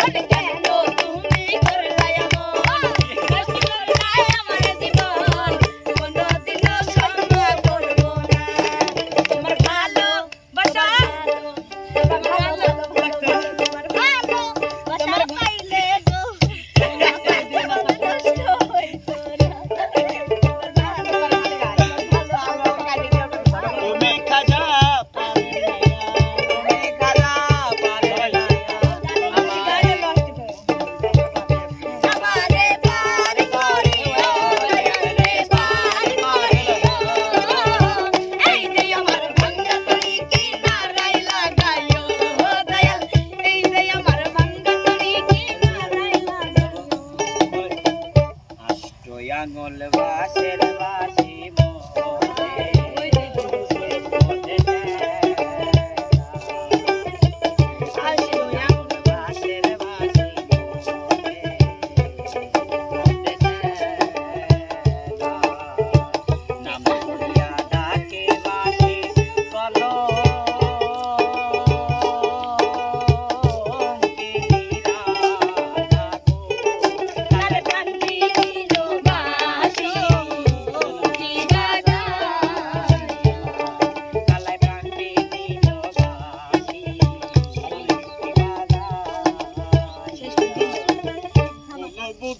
Cutting down. আঙুল বাসের বাসি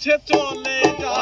পথে চলে যা।